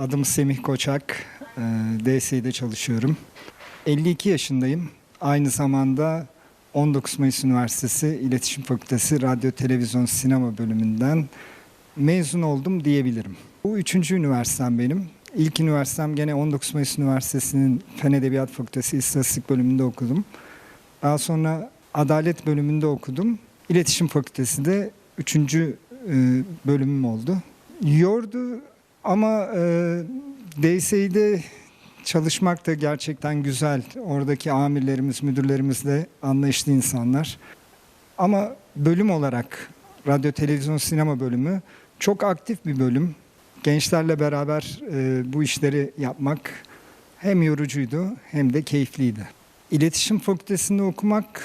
Adım Semih Koçak. Ee, DSİ'de çalışıyorum. 52 yaşındayım. Aynı zamanda 19 Mayıs Üniversitesi İletişim Fakültesi Radyo, Televizyon, Sinema bölümünden mezun oldum diyebilirim. Bu üçüncü üniversitem benim. İlk üniversitem gene 19 Mayıs Üniversitesi'nin Fen Edebiyat Fakültesi İstatistik bölümünde okudum. Daha sonra Adalet bölümünde okudum. İletişim Fakültesi'nde üçüncü e, bölümüm oldu. Yordu ama e, DSİ'de çalışmak da gerçekten güzel. Oradaki amirlerimiz, müdürlerimiz de anlayışlı insanlar. Ama bölüm olarak radyo, televizyon, sinema bölümü çok aktif bir bölüm. Gençlerle beraber e, bu işleri yapmak hem yorucuydu hem de keyifliydi. İletişim Fakültesi'nde okumak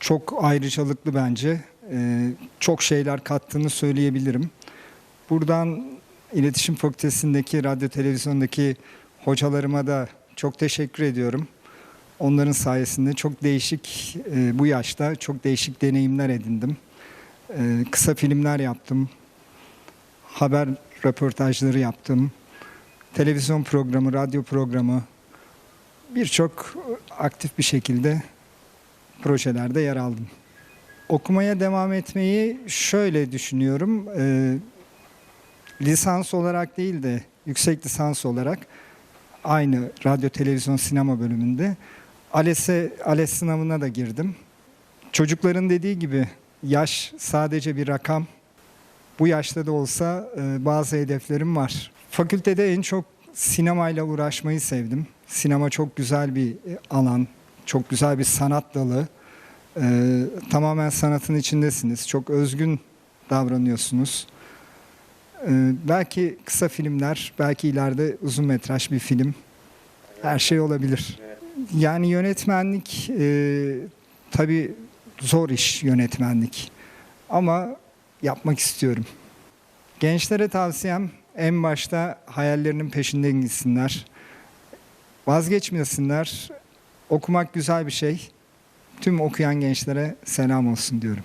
çok ayrıcalıklı bence. E, çok şeyler kattığını söyleyebilirim. Buradan İletişim Fakültesindeki radyo televizyondaki hocalarıma da çok teşekkür ediyorum. Onların sayesinde çok değişik e, bu yaşta çok değişik deneyimler edindim. E, kısa filmler yaptım. Haber röportajları yaptım. Televizyon programı, radyo programı birçok aktif bir şekilde projelerde yer aldım. Okumaya devam etmeyi şöyle düşünüyorum. E, lisans olarak değil de yüksek lisans olarak aynı radyo, televizyon, sinema bölümünde ALES'e, ALES sınavına da girdim. Çocukların dediği gibi yaş sadece bir rakam. Bu yaşta da olsa e, bazı hedeflerim var. Fakültede en çok sinemayla uğraşmayı sevdim. Sinema çok güzel bir e, alan, çok güzel bir sanat dalı. E, tamamen sanatın içindesiniz. Çok özgün davranıyorsunuz. Ee, belki kısa filmler, belki ileride uzun metraj bir film. Her şey olabilir. Yani yönetmenlik e, tabii zor iş yönetmenlik. Ama yapmak istiyorum. Gençlere tavsiyem en başta hayallerinin peşinden gitsinler. Vazgeçmesinler. Okumak güzel bir şey. Tüm okuyan gençlere selam olsun diyorum.